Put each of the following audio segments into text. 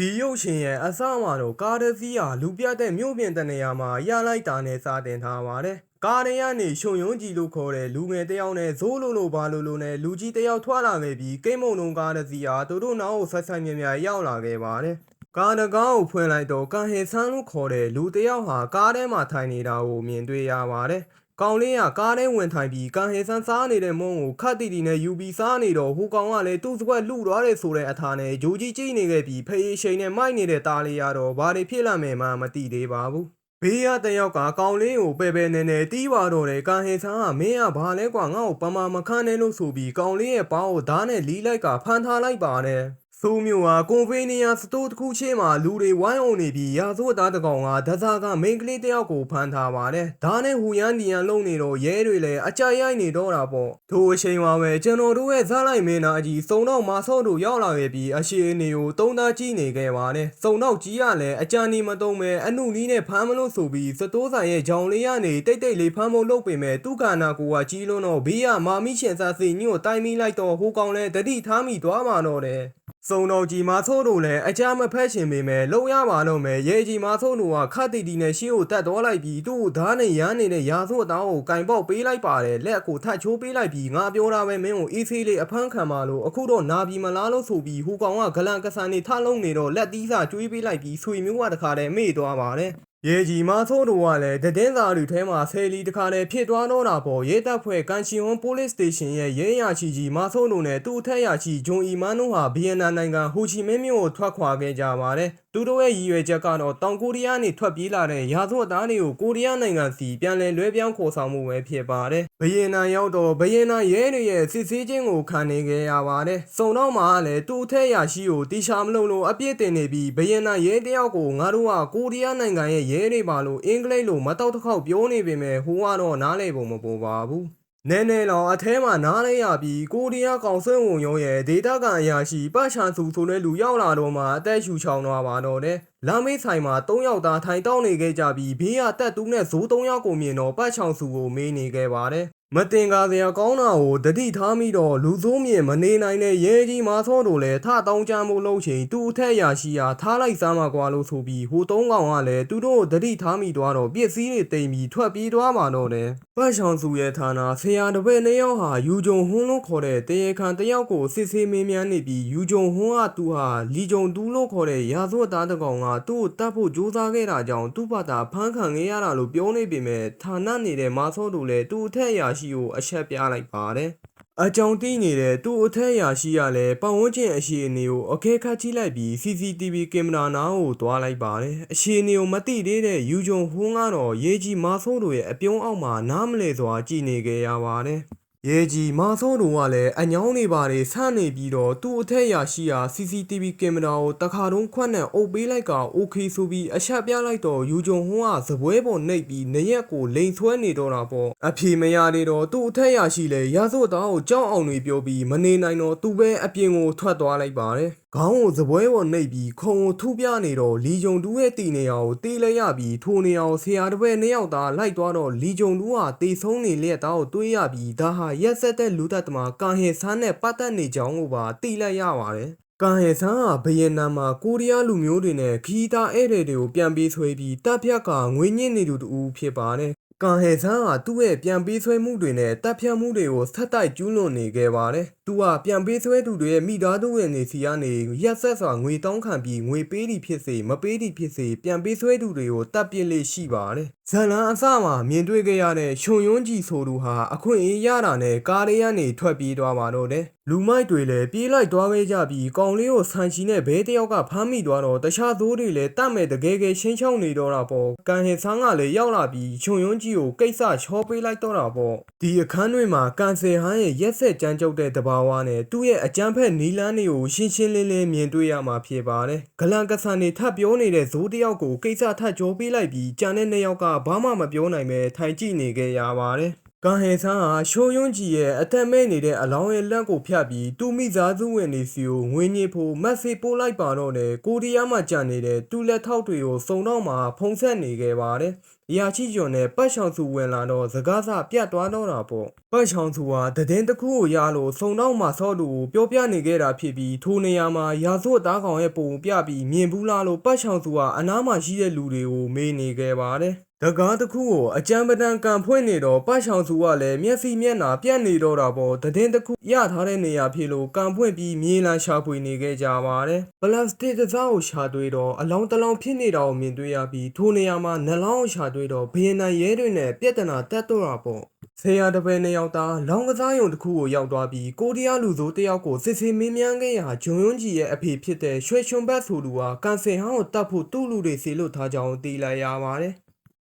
ဒီရုပ်ရှင်ရဲ့အစမှာတော့ကားတစ်စီးဟာလူပြတ်တဲ့မြို့ပြင်တနေရာမှာရလိုက်တာနဲ့စတင်ထားပါတယ်။ကားထဲကနေရှုံယွန်းကြည်လို့ခေါ်တဲ့လူငယ်တစ်ယောက်နဲ့ဇိုးလိုလိုဘာလိုလိုနဲ့လူကြီးတစ်ယောက်ထွက်လာခဲ့ပြီးကိတ်မုံလုံးကားတစ်စီးဟာသူတို့နောက်ကိုဆက်ဆက်မြဲမြဲရောက်လာခဲ့ပါတယ်။ကားတကားကိုဖွင့်လိုက်တော့ကန်ဟေဆန်းလို့ခေါ်တဲ့လူတစ်ယောက်ဟာကားထဲမှာထိုင်နေတာကိုမြင်တွေ့ရပါတယ်။ ကောင်လေးကကားထဲဝင်ထိုင်ပြီးကန်ဟေဆန်းစားနေတဲ့မုံကိုခတ်တီတီနဲ့ယူပြီးစားနေတော့ဟိုကောင်ကလည်းသူ့စကွက်လှူသွားတယ်ဆိုတဲ့အထာနဲ့ဂျိုကြီးကြည့်နေခဲ့ပြီးဖေးရှိန်နဲ့မိုက်နေတဲ့ตาလေးကတော့ဘာတွေဖြစ်လာမယ်မှမသိသေးပါဘူးဘေးရတယောက်ကကောင်လေးကိုပဲပဲနေနေတီးပါတော့တယ်ကန်ဟေဆန်းကမင်းကဘာလဲကွာငါ့ကိုပမာမခန်းနဲ့လို့ဆိုပြီးကောင်လေးရဲ့ပေါင်းကိုဓာတ်နဲ့လီးလိုက်ကဖမ်းထားလိုက်ပါတယ် ဆိုးမျိုးဟာကွန်ဗေနီယာစတိုးတစ်ခုချင်းမှာလူတွေဝိုင်းအောင်နေပြီးရာဇဝတ်သားတစ်ကောင်ကဒဇာကမိန်းကလေးတစ်ယောက်ကိုဖမ်းထားပါတယ်။ဒါနဲ့ဟူရန်ဒီယန်လုံနေတော့ရဲတွေလည်းအကြိုက်ရိုက်နေတော့တာပေါ့။ထိုအချိန်မှာပဲကျွန်တော်တို့ရဲ့ဇာလိုက်မင်းသားကြီးစုံတော့မဆော့တို့ရောက်လာခဲ့ပြီးအရှိအနေကိုတုံးသားကြည့်နေခဲ့ပါတယ်။စုံတော့ကြီးကလည်းအကြံနေမတုံးပဲအနုနီးနဲ့ဖမ်းမလို့ဆိုပြီးစတိုးဆိုင်ရဲ့ဂျောင်လေးကနေတိတ်တိတ်လေးဖမ်းဖို့လုပ်ပေမဲ့သူ့ခန္ဓာကိုယ်ကကြီးလွန်းတော့ဘေးကမာမိရှင်စားစီညို့တိုင်မိလိုက်တော့ဟိုကောင်လည်းတတိထားမိသွားမှာတော့တယ်။ စုံတော်ကြီးမဆိုးတို့လည်းအကြမ်းမဖက်ရှင်ပေမဲ့လုံရပါတော့မယ်ရေကြီးမဆိုးတို့ကခတ်တီတီနဲ့ရှေ့ကိုတက်သွားလိုက်ပြီးသူ့ကိုဓာတ်နဲ့ရမ်းနေတဲ့ရာဇဝတ်သားကိုကင်ပေါက်ပေးလိုက်ပါတယ်လက်ကိုထတ်ချိုးပေးလိုက်ပြီးငါပြောတာပဲမင်းကိုအေးဆေးလေးအဖမ်းခံပါလို့အခုတော့နာပြီမလားလို့ဆိုပြီးဟူကောင်ကဂလန်ကဆန်နေထလုံးနေတော့လက်သီးစာကျွေးပေးလိုက်ပြီးဆွေမျိုးကတခါတည်းမေ့သွားပါတယ် ရေကြီးမဆိုးတို့ကလည်းတည်င်းစာတွေထဲမှာဆယ်လီတခါတည်းဖြစ်သွားတော့တာပေါ့ရဲတပ်ဖွဲ့ကန်ရှင်ဝွန်ပိုလစ်စတေရှင်ရဲ့ရဲရရှိကြီးမဆိုးတို့နဲ့သူ့အထက်ရရှိဂျွန်အီမန်တို့ဟာဗီယက်နမ်နိုင်ငံဟိုချီမင်းမြို့ကိုထွက်ခွာခဲ့ကြပါတယ် သူတို့ရဲ့ရည်ရွယ်ချက်ကတော့တောင်ကိုရီးယားနေထွက်ပြေးလာတဲ့ရာဇဝတ်သားတွေကိုကိုရီးယားနိုင်ငံစီပြန်လည်လွှဲပြောင်းခေါ်ဆောင်မှုပဲဖြစ်ပါတယ်ဗီယက်နမ်ရောက်တော့ဗီယက်နမ်ရဲတွေရဲ့စစ်ဆေးခြင်းကိုခံနေခဲ့ရပါတယ်စုံတော့မှလည်းသူ့အထက်ရရှိကိုတီရှာမလို့လို့အပြစ်တင်နေပြီးဗီယက်နမ်ရဲတယောက်ကိုငါတို့ကကိုရီးယားနိုင်ငံရဲ့ရဲတွေပါလို့အင်္ဂလိပ်လိုမတော့တစ်ခေါက်ပြောနေပေမဲ့ဟိုကတော့နားလည်ပုံမပေါ်ပါဘူး နဲနဲတော့အထဲမှာနားလဲရပြီးကိုရီးယားကောင်ဆွဲဝင်ရုံးရဲ့ဒေတာကန်အရာရှိပတ်ချန်စုဆိုတဲ့လူရောက်လာတော့မှအသက်ရှူချောင်းသွားပါတော့တယ်။ လမ်းမေးဆိုင်မှာ၃ယောက်သားထိုင်တောင်းနေခဲ့ကြပြီးဘေးကတက်တူးနဲ့ဇိုး၃ယောက်ကိုမြင်တော့ပတ်ချောင်စုကိုမေးနေခဲ့ပါတယ်။မတင်ကားစရာကောင်းတာကိုတတိထားမိတော့လူစိုးမြင်မနေနိုင်တဲ့ရဲကြီးမာဆောတို့လည်းထတောင်းကြမှုလုပ်ချိန်သူ့အထက်ရာရှိရာထားလိုက်စားမှာကွာလို့ဆိုပြီးဟိုသုံးကောင်ကလည်းသူတို့ကိုတတိထားမိသွားတော့ပစ္စည်းတွေတိမ်ပြီးထွက်ပြေးသွားမှာတော့တယ်။ပတ်ချောင်စုရဲ့ဌာနဆရာတပည့်နှစ်ယောက်ဟာယူဂျုံဟွန်းလို့ခေါ်တဲ့တရေခံတစ်ယောက်ကိုစစ်ဆေးမေးမြန်းနေပြီးယူဂျုံဟွန်းကသူဟာလီဂျုံတူးလို့ခေါ်တဲ့ရာဇဝတ်သားတစ်ကောင်ကသူ့ကိုတတ်ဖို့ကြိုးစားခဲ့တာကြောင့်သူ့ဘာသာဖမ်းခံခဲ့ရတာလို့ပြောနေပေမဲ့ဌာနနေတဲ့မာဆောတို့လည်းသူ့အထက်ရာရှိကိုအချက်ပြလိုက်ပါတယ်။အကြောင်တိနေတဲ့သူ့အထက်ရာရှိရလဲပတ်ဝန်းကျင်အရှိအနေကိုအခဲခတ်ကြည့်လိုက်ပြီး CCTV ကင်မရာနားကိုတွားလိုက်ပါတယ်။အရှိအနေကိုမသိသေးတဲ့ယူဂျုံဟွန်းကတော့ရေကြီးမာဆိုးတို့ရဲ့အပြုံးအောက်မှာနားမလဲစွာကြည်နေကြရပါတယ်။ ရေကြီးမာဆိုးတို့ကလည်းအညောင်းနေပါလေဆန့်နေပြီးတော့သူ့အထက်ရာရှိရာ CCTV ကင်မရာကိုတခါတုံးခွက်နဲ့အုပ်ပေးလိုက်က OK ဆိုပြီးအချက်ပြလိုက်တော့ယူဂျုံဟွန်းကဇပွဲပေါ်နှိပ်ပြီးနရက်ကိုလိန်ဆွဲနေတော့တာပေါ့အဖြေမရသေးတော့သူ့အထက်ရာရှိလေရာဇဝတ်သားကိုကြောက်အောင်တွေပြောပြီးမနေနိုင်တော့သူပဲအပြင်ကိုထွက်သွားလိုက်ပါတယ် ခေါင်းကိုဇပွဲပေါ်နှိပ်ပြီးခုံကိုထုပြနေတော့လီဂျုံတူးရဲ့တီနေရာကိုတေးလိုက်ရပြီးထိုနေရာကိုဆရာတစ်ပည့်နှစ်ယောက်သားလိုက်သွားတော့လီဂျုံတူးဟာတေဆုံးနေလျက်သားကိုတွေးရပြီးဒါဟာရက်ဆက်တဲ့လူသက်သမားကန်ဟေဆန်းနဲ့ပတ်သက်နေကြောင်းကိုပါသိလိုက်ရပါတယ်။ကန်ဟေဆန်းဟာဗီယက်နမ်မှာကိုရီးယားလူမျိုးတွေနဲ့ခီးသားဧည့်သည်တွေကိုပြန်ပေးဆွဲပြီးတပ်ဖြတ်ကငွေညစ်နေသူတူဖြစ်ပါတယ်။ ကန်ဟေဆန်းဟာသူ့ရဲ့ပြန်ပေးဆွဲမှုတွေနဲ့တပ်ဖြတ်မှုတွေကိုဆက်တိုက်ကျူးလွန်နေခဲ့ပါတယ်။သူကပြန်ပေးဆွဲသူတွေရဲ့မိသားစုဝင်တွေစီကနေရက်ဆက်စွာငွေတောင်းခံပြီးငွေပေးသည်ဖြစ်စေမပေးသည်ဖြစ်စေပြန်ပေးဆွဲသူတွေကိုတပ်ပစ်လေရှိပါတယ်။ဇန်လန်အစမှာမြင်တွေ့ခဲ့ရတဲ့ရှုံယွန်းကြီးဆိုသူဟာအခွင့်အရေးရတာနဲ့ကားလေးကနေထွက်ပြေးသွားပါတော့တယ်။ လူမိုက်တွေလည်းပြေးလိုက်သွားခဲ့ကြပြီးကောင်လေးကိုဆန်ချီနဲ့ဘဲတယောက်ကဖမ်းမိသွားတော့တခြားသိုးတွေလည်းတတ်မဲ့တကယ်ကယ်ရှင်းချောင်းနေတော့တာပေါ့။ကန်ဟင်ဆန်းကလည်းရောက်လာပြီးရှုံယွန်းကြီးကိုကိစ္စချောပေးလိုက်တော့တာပေါ့။ဒီအခန်းတွေမှာကန်ဆယ်ဟန်းရဲ့ရက်ဆက်ကြမ်းကြုတ်တဲ့တဘာဝနဲ့သူ့ရဲ့အကြမ်းဖက်နီလန်းတွေကိုရှင်းရှင်းလင်းလင်းမြင်တွေ့ရမှာဖြစ်ပါတယ်။ဂလန်ကဆန်နေထပ်ပြောနေတဲ့ဇိုးတယောက်ကိုကိစ္စထပ်ကြောပေးလိုက်ပြီးကြံတဲ့နှစ်ယောက်ကဘာမှမပြောနိုင်ပဲထိုင်ကြည့်နေခဲ့ရပါတယ်။ ကံဟေဆန်းဟာရှိုးယွန်းကြီးရဲ့အသက်မဲ့နေတဲ့အလောင်းရဲ့လက်ကိုဖြတ်ပြီးသူမိသားစုဝင်နေစီကိုငွေညစ်ဖို့မက်ဆေ့ပို့လိုက်ပါတော့တယ်ကိုရီးယားမှာကြံနေတဲ့တူလက်ထောက်တွေကိုစုံတော့မှဖုံးဆက်နေခဲ့ပါတယ်။ရာချီကျော်နဲ့ပတ်ချောင်စုဝင်လာတော့စကားစပြတ်သွားတော့တာပေါ့။ပတ်ချောင်စုဟာတည်င်းတစ်ခုကိုရလို့စုံတော့မှဆော့တူကိုပြောပြနေခဲ့တာဖြစ်ပြီးထိုနေရာမှာရာဇဝတ်သားကောင်ရဲ့ပုံပြပြီးမြင်ဘူးလားလို့ပတ်ချောင်စုဟာအနားမှာရှိတဲ့လူတွေကိုမေးနေခဲ့ပါတယ်။ တကားတစ်ခုကိုအကြံပဒံကန်ဖွင့်နေတော့ပတ်ချောင်စုကလည်းမျက်စိမျက်နှာပြတ်နေတော့တာပေါ့တည်င်းတစ်ခုရထားတဲ့နေရာဖြစ်လို့ကန်ဖွင့်ပြီးမြေလံရှာဖွေနေခဲ့ကြပါတယ်ပလတ်စတစ်တစ်စားကိုရှာတွေ့တော့အလောင်းတစ်လောင်းဖြစ်နေတာကိုမြင်တွေ့ရပြီးထိုနေရာမှာနှလောင်းကိုရှာတွေ့တော့ဘယင်းနံရဲတွေနဲ့ပြက်တနာတက်တော့တာပေါ့ဆရာတပည့်နှစ်ယောက်သားလောင်းကစားရုံတစ်ခုကိုရောက်သွားပြီးကိုရီးယားလူဆိုတစ်ယောက်ကိုစစ်စစ်မင်းမြန်းခဲ့ရာဂျွန်ယွန်းကြီးရဲ့အဖေဖြစ်တဲ့ရွှေချွန်ဘတ်ဆိုသူဟာကန်ဆယ်ဟောင်းကိုတတ်ဖို့သူ့လူတွေစီလို့ထားကြောင်းသိလိုက်ရပါတယ်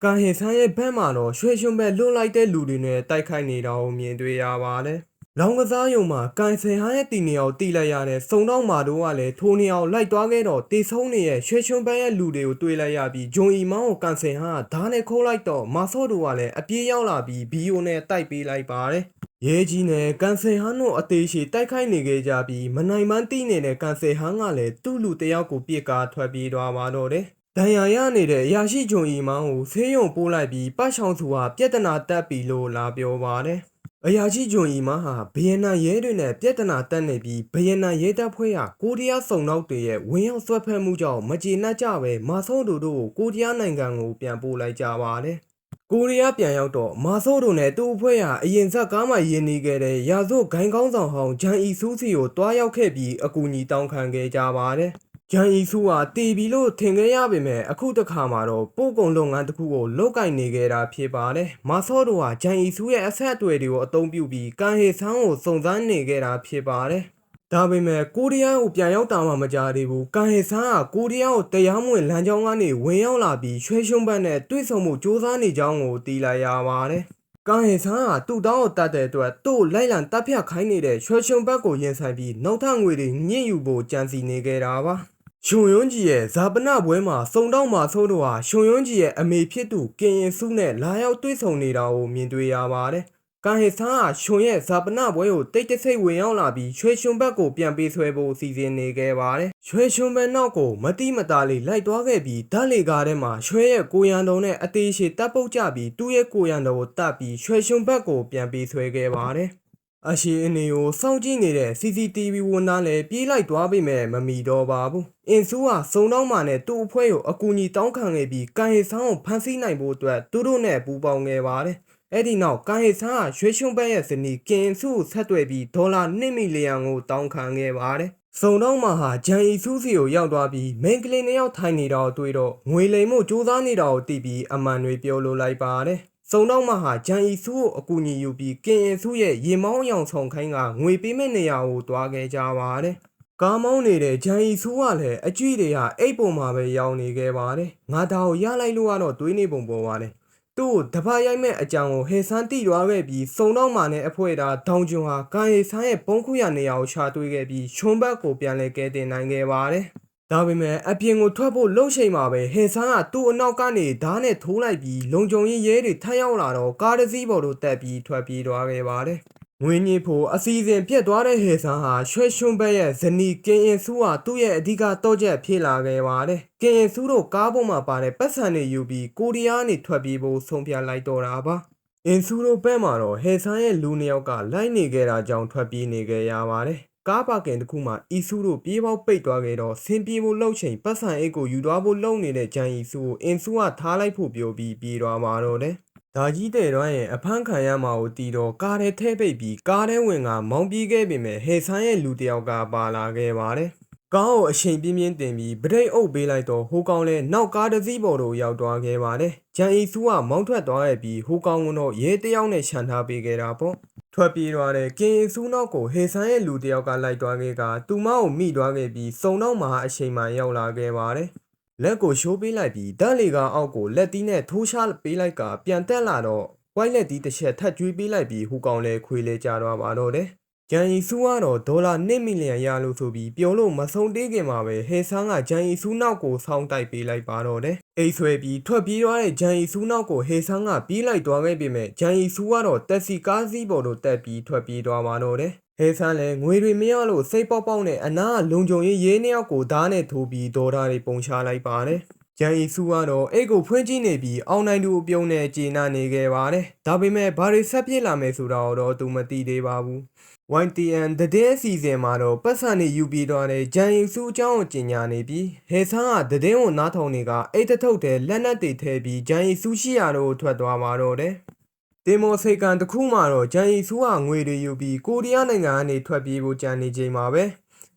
ကန်ဟင်ဆန်းရဲ့ဘက်မှာတော့ရွှေရွှွန်ပဲလွတ်လိုက်တဲ့လူတွေနဲ့တိုက်ခိုက်နေတာကိုမြင်တွေ့ရပါတယ်။လောင်ကစားယုံမှာကန်ဆင်ဟန်ရဲ့တီနေအောင်တီလိုက်ရတဲ့စုံတော့မာတို့ကလည်းထိုနေအောင်လိုက်သွားခဲ့တော့တေဆုံးနေရဲ့ရွှေရွှွန်ပန်းရဲ့လူတွေကိုတွေ့လိုက်ရပြီးဂျွန်အီမောင်းကိုကန်ဆင်ဟန်ကဓာတ်နဲ့ခိုးလိုက်တော့မာဆော့တို့ကလည်းအပြေးရောက်လာပြီးဘီယိုနဲ့တိုက်ပေးလိုက်ပါတယ်။ရဲကြီးနဲ့ကန်ဆယ်ဟန်တို့အသေးရှိတိုက်ခိုက်နေခဲ့ကြပြီးမနိုင်မန်းတီးနေတဲ့ကန်ဆယ်ဟန်ကလည်းသူ့လူတစ်ယောက်ကိုပြစ်ကားထွက်ပြေးသွားပါတော့တယ်။ ဒဏ်ရာရနေတဲ့အရာရှိဂျုံအီမောင်းကိုဆေးရုံပို့လိုက်ပြီးပတ်ချောင်သူဟာပြက်တနာတက်ပြီလို့လာပြောပါတယ်။အရာရှိဂျုံအီမောင်းဟာဘီယန်နာရဲတွေနဲ့ပြက်တနာတက်နေပြီးဘီယန်နာရဲတပ်ဖွဲ့ကကိုရီးယားစုံနောက်တွေရဲ့ဝင်ရောက်ဆွဲဖက်မှုကြောင့်မကျေနပ်ကြပဲမာဆောတို့တို့ကိုကိုရီးယားနိုင်ငံကိုပြန်ပို့လိုက်ကြပါတယ်။ကိုရီးယားပြန်ရောက်တော့မာဆိုးတို့နဲ့သူ့အဖွဲ့ဟာအရင်ဇက်ကားမှယဉ်နေခဲ့တဲ့ရာဇို့ဂိုင်းကောင်းဆောင်ဟောင်းဂျန်အီဆူးစီကိုတွားရောက်ခဲ့ပြီးအကူအညီတောင်းခံခဲ့ကြပါတယ်။ ဂျန်အီဆူးဟာတီဗီလို့ထင်ခဲ့ရပေမဲ့အခုတစ်ခါမှာတော့ပို့ကုန်လုပ်ငန်းတစ်ခုကိုလုပ်ကင်နေခဲ့တာဖြစ်ပါတယ်။မာဆိုးတို့ဟာဂျန်အီဆူးရဲ့အဆက်အသွယ်တွေကိုအသုံးပြုပြီးကန်ဟေဆန်းကိုစုံစမ်းနေခဲ့တာဖြစ်ပါတယ်။ဒါပေမဲ့ကိုရီးယားကိုပြန်ရောက်တာမှမကြသေးဘူး။ကန်ဟေဆန်းကကိုရီးယားကိုတရားမဝင်လမ်းကြောင်းကနေဝင်ရောက်လာပြီးရွှေရှုံးဘတ်နဲ့တွေ့ဆုံမှုစူးစမ်းနေကြောင်းကိုသိလိုက်ရပါတယ်။ကန်ဟေဆန်းကသူ့တောင်းကိုတတ်တဲ့အတွက်သူ့ကိုလိုက်လံတပ်ဖြတ်ခိုင်းနေတဲ့ရွှေရှုံးဘတ်ကိုရင်ဆိုင်ပြီးနောက်ထပ်ငွေတွေညှင့်ယူဖို့ကြံစီနေခဲ့တာပါ။ ရှုံယွန်းကြီးရဲ့ဇာပနပွဲမှာစုံတော့မှာဆိုးတော့ဟာရှုံယွန်းကြီးရဲ့အမေဖြစ်သူကင်ရင်စုနဲ့လာရောက်တွေ့ဆုံနေတာကိုမြင်တွေ့ရပါတယ်။ကန်ဟေဆန်းဟာရွှွန်ရဲ့ဇာပနပွဲကိုတိတ်တဆိတ်ဝင်ရောက်လာပြီးရွှေရွှွန်ဘက်ကိုပြန်ပေးဆွဲဖို့စီစဉ်နေခဲ့ပါတယ်။ရွှေရွှွန်ဘက်နောက်ကိုမတိမတာလေးလိုက်သွားခဲ့ပြီးဓာတ်လေကားထဲမှာရွှဲရဲ့ကိုရန်တုံနဲ့အသေးရှိတပ်ပုတ်ကြပြီးသူ့ရဲ့ကိုရန်တုံကိုတတ်ပြီးရွှေရွှွန်ဘက်ကိုပြန်ပေးဆွဲခဲ့ပါတယ်။ အရှိအနေကိုစောင့်ကြည့်နေတဲ့ CCTV ဝန်သားလည်းပြေးလိုက်သွားပေမဲ့မမီတော့ပါဘူး။အင်ဆူဟာစုံတော့မှနဲ့သူ့အဖွဲ့ကိုအကူအညီတောင်းခံခဲ့ပြီးကန်ဟေဆန်းကိုဖမ်းဆီးနိုင်ဖို့အတွက်သူတို့နဲ့ပူးပေါင်းခဲ့ပါတယ်။အဲ့ဒီနောက်ကန်ဟေဆန်းကရွှေရှုံးဘက်ရဲ့ဇနီးကင်စုကိုဆက်သွယ်ပြီးဒေါ်လာ2မီလီယံကိုတောင်းခံခဲ့ပါတယ်။စုံတော့မှဟာဂျန်အီဆူစီကိုရောက်သွားပြီးမိန်ကလေးနှစ်ယောက်ထိုင်နေတာကိုတွေ့တော့ငွေလိမ်မှုစူးစမ်းနေတာကိုသိပြီးအမှန်တွေပြောလို့လိုက်ပါတယ်။ စုံတော့မှဟာဂျန်အီဆူကိုအကူအညီယူပြီးကင်အင်ဆူရဲ့ရေမောင်းရောင်ဆောင်ခိုင်းကငွေပေးမဲ့နေရာကိုတွားခဲ့ကြပါတယ်။ကားမောင်းနေတဲ့ဂျန်အီဆူကလည်းအကြွေတွေကအိတ်ပုံမှာပဲရောင်းနေခဲ့ပါတယ်။ငါဒါကိုရလိုက်လို့ကတော့တွေးနေပုံပေါ်ပါတယ်။သူ့ကိုတပတ်ရိုက်မဲ့အကြောင်းကိုဟေဆန်းတိရွာခဲ့ပြီးစုံတော့မှနဲ့အဖွဲတာဒေါင်ဂျွန်ဟာကန်ဟေဆန်းရဲ့ပုံခုရနေရာကိုရှာတွေ့ခဲ့ပြီးချွန်ဘတ်ကိုပြန်လဲကဲတင်နိုင်ခဲ့ပါတယ်။ ဒါပေမဲ့အပြင်ကိုထွက်ဖို့လှုပ်ချိန်မှာပဲဟေဆန်းကသူ့အနောက်ကနေဓာတ်နဲ့ထိုးလိုက်ပြီးလုံခြုံရေးရဲတွေထပ်ရောက်လာတော့ကားတစ်စီးပေါ်သို့တက်ပြီးထွက်ပြေးသွားခဲ့ပါတယ်။ငွေညစ်ဖို့အစီအစဉ်ပြတ်သွားတဲ့ဟေဆန်ဟာရွှေရွှွန်ဘက်ရဲ့ဇနီးကင်အင်ဆူဟာသူ့ရဲ့အဓိကတော့ချက်ဖြစ်လာခဲ့ပါတယ်။ကင်အင်ဆူတို့ကားပေါ်မှာပါတဲ့ပတ်စံတွေယူပြီးကိုရီးယားနေထွက်ပြေးဖို့ဆုံးဖြတ်လိုက်တော့တာပါ။အင်ဆူတို့ဘက်မှာတော့ဟေဆန်ရဲ့လူနှစ်ယောက်ကလိုက်နေခဲ့တာကြောင့်ထွက်ပြေးနေခဲ့ရပါတယ်။ ကားပါကင်တစ်ခုမှာအီဆူတို့ပြေးပေါက်ပိတ်သွားခဲ့တော့ဆင်းပြေးဖို့လှုပ်ချိန်ပတ်စံအိတ်ကိုယူသွားဖို့လှုပ်နေတဲ့ဂျန်အီဆူကိုအင်ဆူကထားလိုက်ဖို့ပြောပြီးပြေးသွားပါတော့တယ်။ဒါကြီးတဲ့တော့ရင်အဖမ်းခံရမှာကိုတီတော့ကားထဲထဲပိတ်ပြီးကားထဲဝင်ကမောင်းပြေးခဲ့ပေမဲ့ဟေဆန်းရဲ့လူတစ်ယောက်ကပါလာခဲ့ပါတယ်။ကားကိုအချိန်ပြင်းပြင်းတင်ပြီးဗရိတ်အုပ်ပေးလိုက်တော့ဟိုကောင်လည်းနောက်ကားတစ်စီးပေါ်သို့ရောက်သွားခဲ့ပါတယ်။ဂျန်အီဆူကမောင်းထွက်သွားခဲ့ပြီးဟိုကောင်ကတော့ရဲတစ်ယောက်နဲ့ခြံထားပေးခဲ့တာပေါ့။ ထွက်ပြေးသွားတဲ့ကင်အီဆူနောက်ကိုဟေဆန်းရဲ့လူတစ်ယောက်ကလိုက်သွားခဲ့ကသူမကိုမိသွားခဲ့ပြီးစုံတော့မှအချိန်မှရောက်လာခဲ့ပါတယ်။လက်ကိုရှိုးပေးလိုက်ပြီးဓာတ်လေကအောက်ကိုလက်သီးနဲ့ထိုးချပေးလိုက်ကပြန်တက်လာတော့ဝိုက်လက်သီးတစ်ချက်ထပ်ကျွေးပေးလိုက်ပြီးဟူကောင်လဲခွေလဲကြတော့ပါတော့တယ် ဂျန်အီဆူကတော့ဒေါ်လာ1မီလီယံရလို့ဆိုပြီးပြောလို့မဆုံးသေးခင်မှာပဲဟေဆန်းကဂျန်အီဆူနောက်ကိုဆောင်းတိုက်ပေးလိုက်ပါတော့တယ်အိတ်ဆွဲပြီးထွက်ပြေးသွားတဲ့ဂျန်အီဆူနောက်ကိုဟေဆန်းကပြေးလိုက်သွားခဲ့ပေမဲ့ဂျန်အီဆူကတော့တက်စီကားစီးပေါ်တို့တက်ပြီးထွက်ပြေးသွားပါတော့တယ်ဟေဆန်းလည်းငွေတွေမရလို့စိတ်ပေါက်ပေါက်နဲ့အနာကလုံခြုံရေးရေးနှစ်ယောက်ကိုဓာတ်နဲ့ထိုးပြီးဒေါ်လာတွေပုံချလိုက်ပါတယ်ဂျန်အီဆူကတော့အိတ်ကိုဖွင့်ကြည့်နေပြီးအောင်နိုင်သူအပြုံးနဲ့ကျေနပ်နေခဲ့ပါတယ်ဒါပေမဲ့ဘာတွေဆက်ပြစ်လာမယ်ဆိုတာတော့သူမသိသေးပါဘူး YTN တည်တဲ့အစီအစဉ်မှာတော့ပတ်စံနေယူပြီးတော့တဲ့ဂျန်ရီစုအကြောင်းကိုကျင်ညာနေပြီးဟေဆန်းကတည်င်းကိုနားထောင်နေကအိတ်တထုတ်တဲ့လက်နက်တွေထဲပြီးဂျန်ရီစုရှိရတော့ထွက်သွားပါတော့တယ်။တင်မောစိတ်ကန်တစ်ခုမှတော့ဂျန်ရီစုကငွေတွေယူပြီးကိုရီးယားနိုင်ငံကနေထွက်ပြေးဖို့ကြံနေချိန်မှာပဲ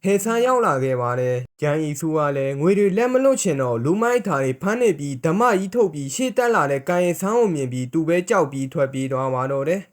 ဟေဆန်းရောက်လာခဲ့ပါတယ်။ဂျန်ရီစုကလည်းငွေတွေလက်မလွတ်ချင်တော့လူမိုက်ထားတွေဖမ်းနေပြီးဓမ္မကြီးထုတ်ပြီးရှေ့တက်လာတဲ့ကန်ရီဆန်းကိုမြင်ပြီးသူပဲကြောက်ပြီးထွက်ပြေးသွားပါတော့တယ်။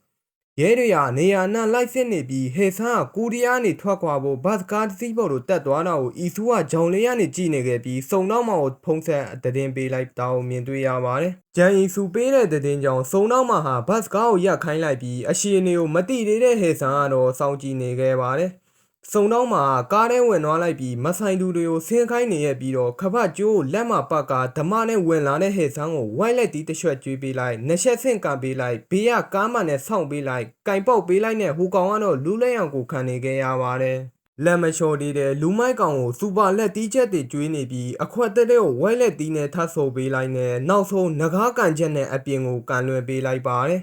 ရဲတွေကနေရာနာလိုက်စစ်နေပြီးဟေဆန်းကကူရီးယားနေထွက်ခွာဖို့ဘတ်ကားတစ်စီးပေါ်ကိုတက်သွားတာကိုအီဆူကဂျောင်လေးကနေကြည့်နေခဲ့ပြီးစုံတော့မှကိုဖုံးဆက်တည်င်းပေးလိုက်တာကိုမြင်တွေ့ရပါတယ်။ဂျန်အီဆူပေးတဲ့တည်င်းကြောင့်စုံတော့မှဟာဘတ်ကားကိုရက်ခိုင်းလိုက်ပြီးအရှိအနေကိုမတိသေးတဲ့ဟေဆန်းကတော့စောင့်ကြည့်နေခဲ့ပါတယ်။ စုံတော့မှကားထဲဝင်သွားလိုက်ပြီးမဆိုင်သူတွေကိုဆင်းခိုင်းနေရပြီးတော့ခပတ်ကျိုးကိုလက်မပတ်ကာဓမ္မနဲ့ဝင်လာတဲ့ဟေဆန်းကိုဝိုက်လက်တီးတစ်ရွှက်ကျွေးပေးလိုက်နှက်ချက်ဆင့်ကန်ပေးလိုက်ဘေးကကားမှန်နဲ့ဆောင့်ပေးလိုက်ကင်ပေါက်ပေးလိုက်နဲ့ဟိုကောင်ကတော့လူးလဲအောင်ကိုခံနေခဲ့ရပါတယ်လက်မလျှော်သေးတဲ့လူမိုက်ကောင်ကိုစူပါလက်တီးချက်တွေကျွေးနေပြီးအခွက်တက်တဲ့ကိုဝိုက်လက်တီးနဲ့ထပ်ဆိုပေးလိုက်နဲ့နောက်ဆုံးငကားကန်ချက်နဲ့အပြင်ကိုကန်လွင်ပေးလိုက်ပါတယ်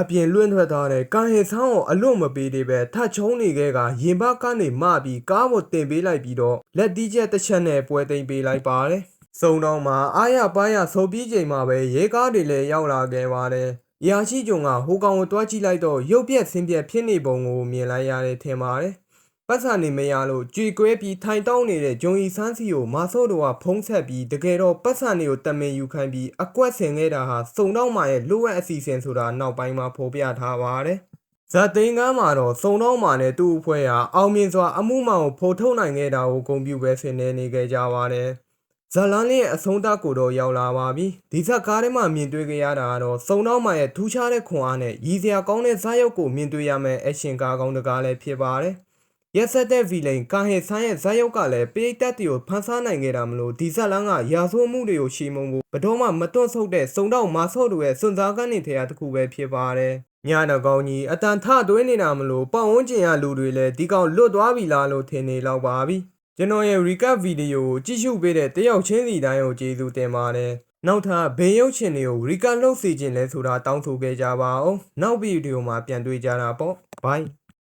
အပြင်လွင့်ထွက်သွားတဲ့ကန်ဟေဆောင်းကိုအလွတ်မပေးသေးပဲထချုံးနေခဲ့ကရင်ဘတ်ကနေမပြီးကားပေါ်တင်ပေးလိုက်ပြီးတော့လက်တီးချက်တစ်ချက်နဲ့ပွဲသိမ်းပေးလိုက်ပါတယ်စုံတော့မှာအာရပါရဆိုပြီးချိန်မှာပဲရေကားတွေလည်းရောက်လာခဲ့ပါတယ်။ရာရှိကြုံကဟိုကောင်ကိုတွားကြည့်လိုက်တော့ရုပ်ပြက်ဆင်းပြက်ဖြစ်နေပုံကိုမြင်လိုက်ရတယ်ထင်ပါတယ်။ ပတ်စံနေမရလို့ကြွေကွဲပြီးထိုင်တောင်းနေတဲ့ဂျုံဤဆန်းစီကိုမာဆိုးတော်ကဖုံးဆက်ပြီးတကယ်တော့ပတ်စံတွေကိုတမင်ယူခိုင်းပြီးအကွက်ဆင်ခဲ့တာဟာစုံတော့မှရဲ့လိုအပ်အစီအစဉ်ဆိုတာနောက်ပိုင်းမှာဖော်ပြထားပါတယ်။ဇာတိန်ကမ်းမှာတော့စုံတော့မှနဲ့သူ့အဖွဲ့ဟာအောင်မြင်စွာအမှုမှန်ကိုဖော်ထုတ်နိုင်ခဲ့တာကိုဂုဏ်ပြုပဲဆင်နေနေခဲ့ကြပါတယ်။ဇာလန်လေးရဲ့အဆုံးသတ်ကိုတော့ရောက်လာပါပြီဒီဇက်ကားထဲမှာမြင်တွေ့ကြရတာကတော့စုံတော့မှရဲ့ထူးခြားတဲ့ခွန်အားနဲ့ရည်စရာကောင်းတဲ့ဇာတ်ရုပ်ကိုမြင်တွေ့ရမယ့်အရှင်ကားကောင်းတကားလည်းဖြစ်ပါတယ် ရက်ဆက်တဲ့ဗီလိန်ကာဟေဆန်းရဲ့ဇာတ်ရုပ်ကလည်းပိရိတ်သက်တွေကိုဖန်ဆားနိုင်ခဲ့တာမလို့ဒီဇက်လန်ကရာဇဝတ်မှုတွေကိုရှီမုံဖို့ဘတော်မှမတွန့်ဆုတ်တဲ့စုံတော့မာဆော့တို့ရဲ့စွန့်စားကန်းနေတဲ့အတစ်ခုပဲဖြစ်ပါတယ်ညတော့ကောင်းကြီးအတန်ထသွင်းနေတာမလို့ပတ်ဝန်းကျင်ရလူတွေလည်းဒီကောင်လွတ်သွားပြီလားလို့ထင်နေတော့ပါပြီကျွန်တော်ရဲ့ recap ဗီဒီယိုကိုကြည့်ရှုပေးတဲ့တယောက်ချင်းစီတိုင်းကိုကျေးဇူးတင်ပါတယ်နောက်ထပ်ဘေးရုပ်ရှင်တွေကို recap လုပ်စီခြင်းလဲဆိုတာတောင်းဆိုခဲ့ကြပါအောင်နောက်ဗီဒီယိုမှာပြန်တွေ့ကြတာပေါ့ bye